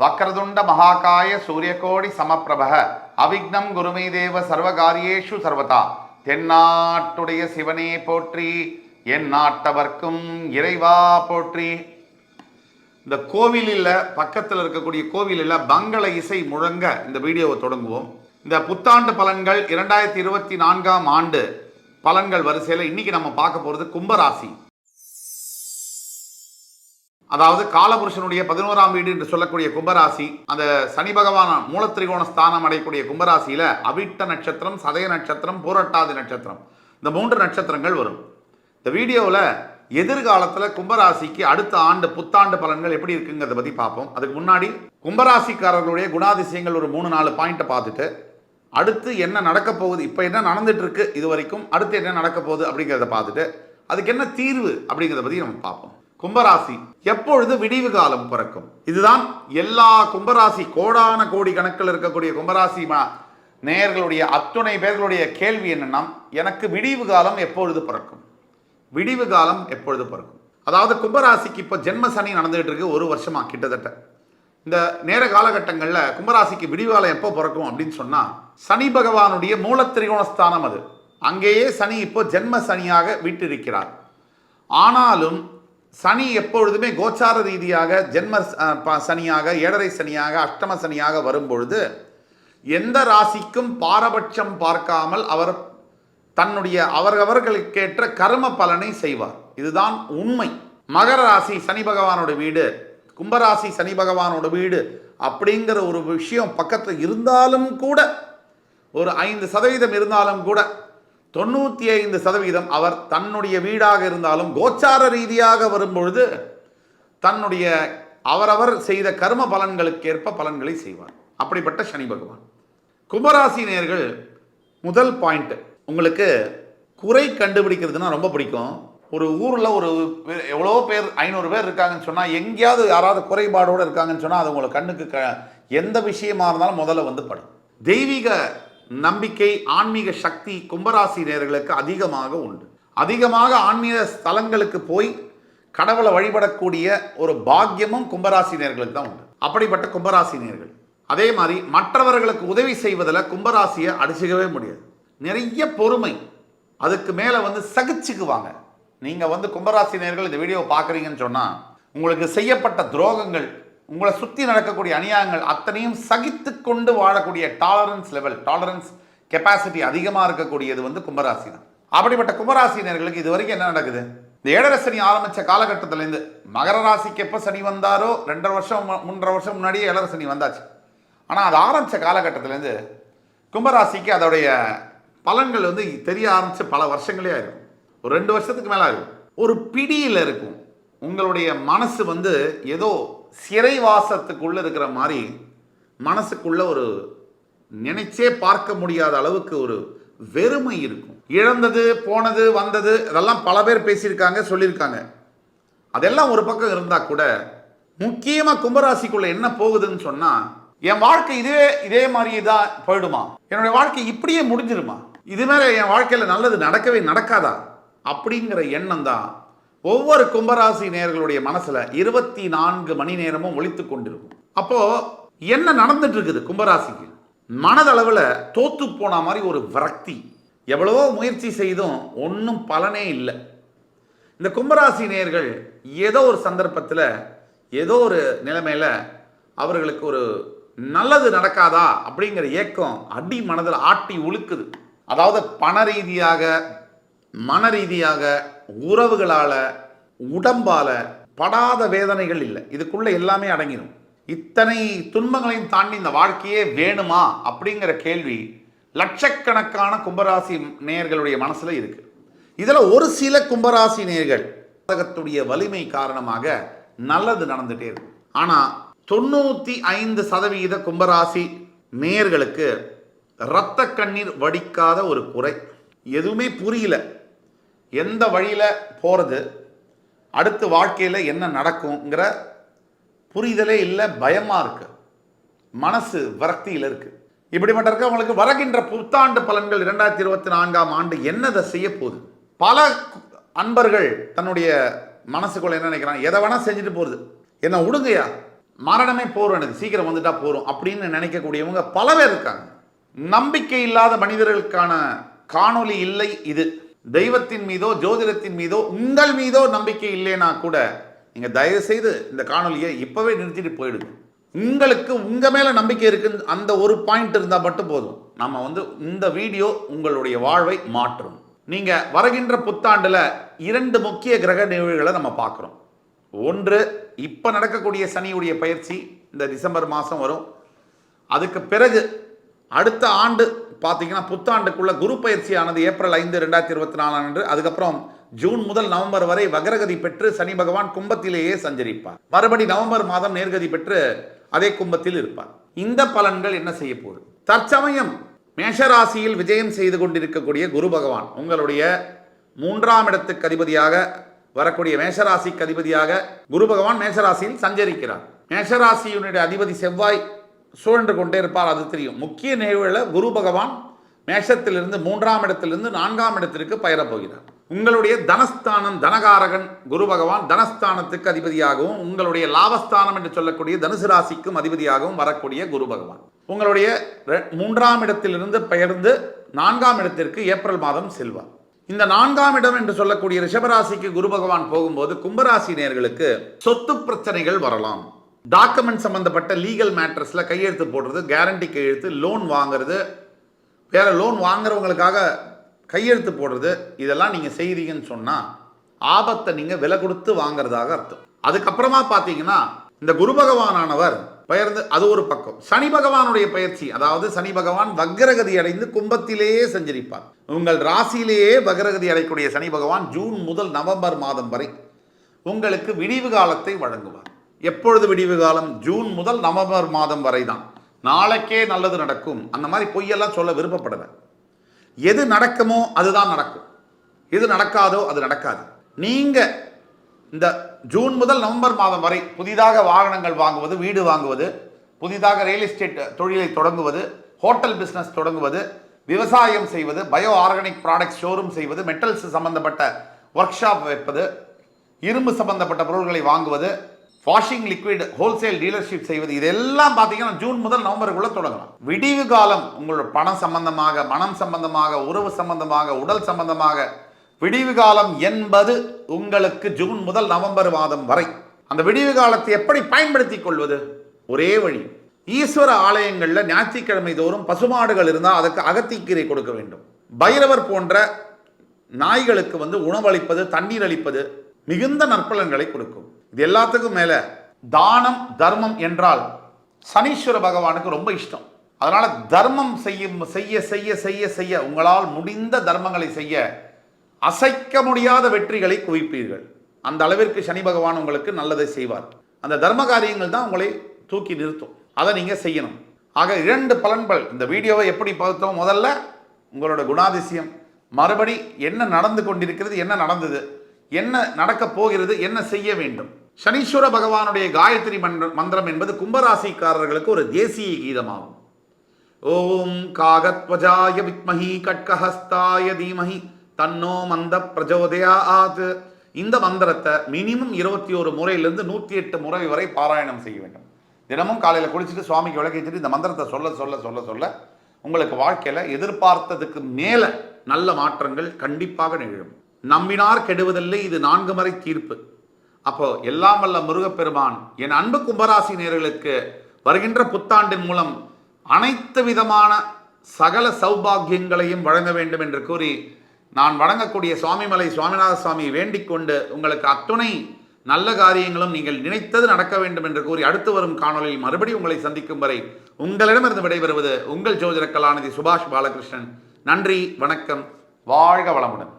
வக்ரதுண்ட மகாகாய சூரியகோடி சமப்பிரபக. அவிக்னம் குருமை தேவ சர்வகாரியேஷு சர்வதா. தென்னாட்டுடைய சிவனே போற்றி என் நாட்டவர்க்கும் இறைவா போற்றி. இந்த கோவிலில் பக்கத்தில் இருக்கக்கூடிய கோவிலில் பங்கள இசை முழங்க இந்த வீடியோவை தொடங்குவோம். இந்த புத்தாண்டு பலன்கள் இரண்டாயிரத்தி இருபத்தி நான்காம் ஆண்டு பலன்கள் வரிசையில் இன்னைக்கு நம்ம பார்க்க போகிறது கும்பராசி. அதாவது காலபுருஷனுடைய பதினோராம் வீடு என்று சொல்லக்கூடிய கும்பராசி அந்த சனி பகவான் மூலத்திரிகோண ஸ்தானம் அடையக்கூடிய கும்பராசியில அவிட்ட நட்சத்திரம் சதய நட்சத்திரம் பூரட்டாதி நட்சத்திரம். இந்த மூன்று நட்சத்திரங்கள் வரும். இந்த வீடியோவில் எதிர்காலத்தில் கும்பராசிக்கு அடுத்த ஆண்டு புத்தாண்டு பலன்கள் எப்படி இருக்குங்கிறத பற்றி பார்ப்போம். அதுக்கு முன்னாடி கும்பராசிக்காரர்களுடைய குணாதிசயங்கள் ஒரு மூணு நாலு பாயிண்ட்டை பார்த்துட்டு அடுத்து என்ன நடக்க போகுது இப்போ என்ன நடந்துட்டு இருக்கு இது வரைக்கும் அடுத்து என்ன நடக்க போகுது அப்படிங்கிறத பார்த்துட்டு அதுக்கு என்ன தீர்வு அப்படிங்கிறத பற்றி நம்ம பார்ப்போம். கும்பராசி எப்பொழுது விடிவு காலம் பிறக்கும்? இதுதான் எல்லா கும்பராசி கோடான கோடி கணக்கில் இருக்கக்கூடிய கும்பராசி நேயர்களுடைய அத்துணை பேர்களுடைய கேள்வி என்னன்னா எனக்கு விடிவு காலம் எப்பொழுது பிறக்கும்? விடிவு காலம் எப்பொழுது பிறக்கும்? அதாவது கும்பராசிக்கு இப்போ ஜென்ம சனி நடந்துகிட்டு இருக்கு ஒரு வருஷமா கிட்டத்தட்ட. இந்த நேர காலகட்டங்களில் கும்பராசிக்கு விடிவு காலம் எப்போ பிறக்கும் அப்படின்னு சொன்னால் சனி பகவானுடைய மூலத்திரிகோணஸ்தானம் அது. அங்கேயே சனி இப்போ ஜென்ம சனியாக வீட்டிருக்கிறார். ஆனாலும் சனி எப்பொழுதுமே கோச்சார ரீதியாக ஜென்ம ப- சனியாக ஏழரை சனியாக அஷ்டம சனியாக வரும்பொழுது எந்த ராசிக்கும் பாரபட்சம் பார்க்காமல் அவர் தன்னுடைய அவரவர்களுக்கேற்ற கர்ம பலனை செய்வார். இதுதான் உண்மை. மகர ராசி சனி பகவானோட வீடு கும்பராசி சனி பகவானோட வீடு அப்படிங்கிற ஒரு விஷயம் பக்கத்தில் இருந்தாலும் கூட ஒரு ஐந்து சதவீதம் இருந்தாலும் கூட தொண்ணூற்றி ஐந்து சதவீதம் அவர் தன்னுடைய வீடாக இருந்தாலும் கோச்சார ரீதியாக வரும்பொழுது தன்னுடைய அவரவர் செய்த கர்ம பலன்களுக்கேற்ப பலன்களை செய்வார். அப்படிப்பட்ட சனி பகவான். கும்பராசி நேர்கள் முதல் பாயிண்ட் உங்களுக்கு குறை கண்டுபிடிக்கிறதுனா ரொம்ப பிடிக்கும். ஒரு ஊரில் ஒரு எவ்வளோ பேர் ஐநூறு பேர் இருக்காங்கன்னு சொன்னால் எங்கேயாவது யாராவது குறைபாடோடு இருக்காங்கன்னு சொன்னால் அது உங்களுக்கு கண்ணுக்கு க எந்த விஷயமா இருந்தாலும் முதல்ல வந்து படும். தெய்வீக நம்பிக்கை ஆன்மீக சக்தி கும்பராசி நேர்களுக்கு அதிகமாக உண்டு. அதிகமாக ஆன்மீக ஸ்தலங்களுக்கு போய் கடவுளை வழிபடக்கூடிய ஒரு பாக்கியமும் கும்பராசி நேர்களுக்கு தான் உண்டு. அப்படிப்பட்ட கும்பராசி நேர்கள். அதே மாதிரி மற்றவர்களுக்கு உதவி செய்வதில் கும்பராசியை அடிச்சுக்கவே முடியாது. நிறைய பொறுமை. அதுக்கு மேலே வந்து சகிச்சுக்குவாங்க. நீங்கள் வந்து கும்பராசி நேர்கள் இந்த வீடியோ பார்க்குறீங்கன்னு சொன்னால் உங்களுக்கு செய்யப்பட்ட துரோகங்கள் உங்களை சுற்றி நடக்கக்கூடிய அநியாயங்கள் அத்தனையும் சகித்து கொண்டு வாழக்கூடிய டாலரன்ஸ் லெவல் டாலரன்ஸ் கெப்பாசிட்டி அதிகமாக இருக்கக்கூடியது வந்து கும்பராசி தான் அப்படிப்பட்ட கும்பராசினர்களுக்கு இது வரைக்கும் என்ன நடக்குது? இந்த ஏழரை சனி ஆரம்பித்த காலகட்டத்திலேருந்து மகர ராசிக்கு எப்போ சனி வந்தாரோ ரெண்டரை வருஷம் மூன்றரை வருஷம் முன்னாடியே ஏழரை சனி வந்தாச்சு. ஆனால் அது ஆரம்பித்த காலகட்டத்திலேருந்து கும்பராசிக்கு அதோடைய பலன்கள் வந்து தெரிய ஆரம்பித்து பல வருஷங்களே ஆகும் ஒரு ரெண்டு வருஷத்துக்கு மேலே ஆகும் ஒரு பிடியில் இருக்கும். உங்களுடைய மனசு வந்து ஏதோ சிறைவாசத்துக்குள்ளே இருக்கிற மாதிரி மனசுக்குள்ள ஒரு நினைச்சே பார்க்க முடியாத அளவுக்கு ஒரு வெறுமை இருக்கும். இழந்தது போனது வந்தது அதெல்லாம் பல பேர் பேசியிருக்காங்க சொல்லியிருக்காங்க. அதெல்லாம் ஒரு பக்கம் இருந்தால் கூட முக்கியமாக கும்பராசிக்குள்ள என்ன போகுதுன்னு சொன்னால் என் வாழ்க்கை இதே இதே மாதிரி தான் போயிடுமா? என்னுடைய வாழ்க்கை இப்படியே முடிஞ்சிருமா? இது மேலே என் வாழ்க்கையில் நல்லது நடக்கவே நடக்காதா? அப்படிங்கிற எண்ணம் தான் ஒவ்வொரு கும்பராசி நேயர்களுடைய மனசில் இருபத்தி நான்கு மணி நேரமும் ஒழித்து கொண்டிருக்கும். அப்போ என்ன நடந்துட்டு இருக்குது கும்பராசிக்கு? மனதளவில் தோத்து போன மாதிரி ஒரு விரக்தி. எவ்வளவோ முயற்சி செய்தும் ஒன்றும் பலனே இல்லை. இந்த கும்பராசி நேயர்கள் ஏதோ ஒரு சந்தர்ப்பத்தில் ஏதோ ஒரு நிலைமையில் அவர்களுக்கு ஒரு நல்லது நடக்காதா அப்படிங்கிற ஏக்கம் அடி மனதில் ஆட்டி உழுக்குது. அதாவது பண ரீதியாக மன ரீதியாக உறவுகளால் உடம்பால் படாத வேதனைகள் இல்லை. இதுக்குள்ளே எல்லாமே அடங்கிடும் இத்தனை துன்பங்களையும் தாண்டி இந்த வாழ்க்கையே வேணுமா அப்படிங்கிற கேள்வி லட்சக்கணக்கான கும்பராசி நேயர்களுடைய மனசில் இருக்கு. இதில் ஒரு சில கும்பராசி நேயர்கள் உலகத்துடைய வலிமை காரணமாக நல்லது நடந்துட்டே இருக்கு. ஆனால் தொண்ணூற்றி ஐந்து சதவீத கும்பராசி நேயர்களுக்கு இரத்த கண்ணீர் வடிக்காத ஒரு குறை. எதுவுமே புரியல. எந்த வழியில் போகிறது அடுத்து வாழ்க்கையில் என்ன நடக்குங்கிற புரிதலே இல்லை பயமாக இருக்குது மனசு விரக்தியில் இருக்குது இப்படிப்பட்ட இருக்கவங்களுக்கு வருகின்ற புத்தாண்டு பலன்கள் இரண்டாயிரத்தி இருபத்தி நான்காம் ஆண்டு என்னதை செய்ய போகுது? பல அன்பர்கள் தன்னுடைய மனசுக்குள்ள என்ன நினைக்கிறாங்க? எதை வேணால் செஞ்சுட்டு போகுது என்ன விடுங்கய்யா மரணமே போகிறோம் எனக்கு சீக்கிரம் வந்துட்டா போகிறோம் அப்படின்னு நினைக்கக்கூடியவங்க பல பேர் இருக்காங்க. நம்பிக்கை இல்லாத மனிதர்களுக்கான காணொலி இல்லை இது. தெய்வத்தின் மீதோ ஜோதிடத்தின் மீதோ உங்கள் மீதோ நம்பிக்கை இல்லைனா கூட நீங்கள் தயவு செய்து இந்த காணொலியை இப்போவே நிறுத்திட்டு போயிடுங்க. உங்களுக்கு உங்கள் மேலே நம்பிக்கை இருக்குன்னு அந்த ஒரு பாயிண்ட் இருந்தால் மட்டும் போதும். நம்ம வந்து இந்த வீடியோ உங்களுடைய வாழ்வை மாற்றும். நீங்கள் வருகின்ற புத்தாண்டில் இரண்டு முக்கிய கிரக நிகழ்வுகளை நம்ம பார்க்குறோம். ஒன்று இப்போ நடக்கக்கூடிய சனியுடைய பயிற்சி இந்த டிசம்பர் மாதம் வரும். அதுக்கு பிறகு அடுத்த ஆண்டு பார்த்தீங்கன்னா புத்தாண்டுக்குள்ள குரு பயிற்சியானது ஏப்ரல் ஐந்து ரெண்டாயிரத்தி இருபத்தி நாலாம் அன்று. அதுக்கப்புறம் ஜூன் முதல் நவம்பர் வரை வக்ரகதி பெற்று சனி பகவான் கும்பத்திலேயே சஞ்சரிப்பார். மறுபடி நவம்பர் மாதம் நேர்கதி பெற்று அதே கும்பத்தில் இருப்பார். இந்த பலன்கள் என்ன செய்ய போகுது? தற்சமயம் மேஷராசியில் விஜயம் செய்து கொண்டிருக்கக்கூடிய குரு பகவான் உங்களுடைய மூன்றாம் இடத்துக்கு அதிபதியாக வரக்கூடிய மேஷராசிக்கு அதிபதியாக குரு பகவான் மேஷராசியில் சஞ்சரிக்கிறார். மேஷராசியினுடைய அதிபதி செவ்வாய் சூழ்ந்து கொண்டே இருப்பார் அது தெரியும். முக்கிய நிகழ்வுகளில் குரு பகவான் மேஷத்திலிருந்து மூன்றாம் இடத்திலிருந்து நான்காம் இடத்திற்கு பயிரப்போகிறார் உங்களுடைய தனஸ்தானம் தனகாரகன் குரு பகவான் தனஸ்தானத்துக்கு அதிபதியாகவும் உங்களுடைய லாபஸ்தானம் என்று சொல்லக்கூடிய தனுசு ராசிக்கும் அதிபதியாகவும் வரக்கூடிய குரு பகவான். உங்களுடைய மூன்றாம் இடத்திலிருந்து பெயர்ந்து நான்காம் இடத்திற்கு ஏப்ரல் மாதம் செல்வார். இந்த நான்காம் இடம் என்று சொல்லக்கூடிய ரிஷபராசிக்கு குரு பகவான் போகும்போது கும்பராசி நேர்களுக்கு சொத்து பிரச்சனைகள் வரலாம். டாக்குமெண்ட் சம்மந்தப்பட்ட லீகல் மேட்ரஸில் கையெழுத்து போடுறது கேரண்டி கையெழுத்து லோன் வாங்குறது வேறு லோன் வாங்குறவங்களுக்காக கையெழுத்து போடுறது இதெல்லாம் நீங்கள் செய்கிறீங்கன்னு சொன்னால் ஆபத்தை நீங்கள் விலை கொடுத்து வாங்குறதாக அர்த்தம். அதுக்கப்புறமா பார்த்தீங்கன்னா இந்த குரு பகவானானவர் பெயர்ந்து அது ஒரு பக்கம். சனி பகவானுடைய பயிற்சி அதாவது சனி பகவான் வக்ரகதி அடைந்து கும்பத்திலேயே சஞ்சரிப்பார். உங்கள் ராசியிலேயே வக்ரகதி அடையக்கூடிய சனி பகவான் ஜூன் முதல் நவம்பர் மாதம் வரை உங்களுக்கு விடிவு காலத்தை வழங்குவார். எப்பொழுது விடிவு காலம்? ஜூன் முதல் நவம்பர் மாதம் வரை தான் நாளைக்கே நல்லது நடக்கும். அந்த மாதிரி பொய்யெல்லாம் சொல்ல விருப்பப்படுவேன். எது நடக்குமோ அதுதான் நடக்கும். எது நடக்காதோ அது நடக்காது. நீங்க இந்த ஜூன் முதல் நவம்பர் மாதம் வரை புதிதாக வாகனங்கள் வாங்குவது வீடு வாங்குவது புதிதாக ரியல் எஸ்டேட் தொழிலை தொடங்குவது ஹோட்டல் பிஸ்னஸ் தொடங்குவது விவசாயம் செய்வது பயோ ஆர்கானிக் ப்ராடக்ட் ஷோரூம் செய்வது மெட்டல்ஸ் சம்பந்தப்பட்ட ஒர்க் ஷாப் வைப்பது இரும்பு சம்பந்தப்பட்ட பொருட்களை வாங்குவது வாஷிங் லிக்விட் ஹோல்சேல் டீலர்ஷிப் செய்வது இதெல்லாம் பார்த்தீங்கன்னா ஜூன் முதல் நவம்பருக்குள்ள தொடங்கலாம். விடிவு காலம் உங்களோட பணம் சம்பந்தமாக மனம் சம்பந்தமாக உறவு சம்பந்தமாக உடல் சம்பந்தமாக விடிவு காலம் என்பது உங்களுக்கு ஜூன் முதல் நவம்பர் மாதம் வரை. அந்த விடிவு காலத்தை எப்படி பயன்படுத்திக் கொள்வது? ஒரே வழி ஈஸ்வர ஆலயங்களில் ஞாயிற்றுக்கிழமை தோறும் பசுமாடுகள் இருந்தால் அதுக்கு அகத்திக்கீரை கொடுக்க வேண்டும். பைரவர் போன்ற நாய்களுக்கு வந்து உணவளிப்பது தண்ணீர் அளிப்பது மிகுந்த நற்பலன்களை கொடுக்கும். இது எல்லாத்துக்கும் மேலே தானம் தர்மம் என்றால் சனீஸ்வர பகவானுக்கு ரொம்ப இஷ்டம். அதனால் தர்மம் செய்யும் செய்ய செய்ய செய்ய செய்ய உங்களால் முடிந்த தர்மங்களை செய்ய அசைக்க முடியாத வெற்றிகளை குவிப்பீர்கள். அந்த அளவிற்கு சனி பகவான் உங்களுக்கு நல்லதை செய்வார். அந்த தர்ம காரியங்கள் தான் உங்களை தூக்கி நிறுத்தும். அதை நீங்கள் செய்யணும். ஆக இரண்டு பலன்கள். இந்த வீடியோவை எப்படி பார்த்தோம்? முதல்ல உங்களோட குணாதிசயம். மறுபடி என்ன நடந்து கொண்டிருக்கிறது? என்ன நடந்தது? என்ன நடக்கப் போகிறது? என்ன செய்ய வேண்டும்? சனீஸ்வர பகவானுடைய காயத்ரி மன்ற- மந்திரம் என்பது கும்பராசிக்காரர்களுக்கு ஒரு தேசிய கீதமாகும். ஓம் காகத்வஜாய வித்மஹி கட்கஹஸ்தாய தீமஹி தன்னோ மந்த பிரஜோதயாத். இந்த மந்திரத்தை மினிமம் இருபத்தி ஒரு முறையிலிருந்து நூற்றி எட்டு முறை வரை பாராயணம் செய்ய வேண்டும். தினமும் காலையில் குளிச்சுட்டு சுவாமிக்கு விளக்கேற்றிட்டு இந்த மந்திரத்தை சொல்ல சொல்ல சொல்ல சொல்ல உங்களுக்கு வாழ்க்கையில் எதிர்பார்த்ததுக்கு மேலே நல்ல மாற்றங்கள் கண்டிப்பாக நிகழும். நம்பினார் கெடுவதில்லை இது நான்கு முறை தீர்ப்பு. அப்போ எல்லாம் வல்ல முருகப்பெருமான் என் அன்பு கும்பராசி நேர்களுக்கு வருகின்ற புத்தாண்டின் மூலம் அனைத்து விதமான சகல சௌபாகியங்களையும் வழங்க வேண்டும் என்று கூறி நான் வணங்கக்கூடிய சுவாமிமலை சுவாமிநாத சுவாமி வேண்டிக் கொண்டு உங்களுக்கு அத்துணை நல்ல காரியங்களும் நீங்கள் நினைத்தது நடக்க வேண்டும் என்று கூறி அடுத்து வரும் காணொளியில் மறுபடியும் உங்களை சந்திக்கும் வரை உங்களிடமிருந்து விடைபெறுவது உங்கள் ஜோதிட கலாநிதி சுபாஷ் பாலகிருஷ்ணன். நன்றி வணக்கம் வாழ்க வளமுடன்.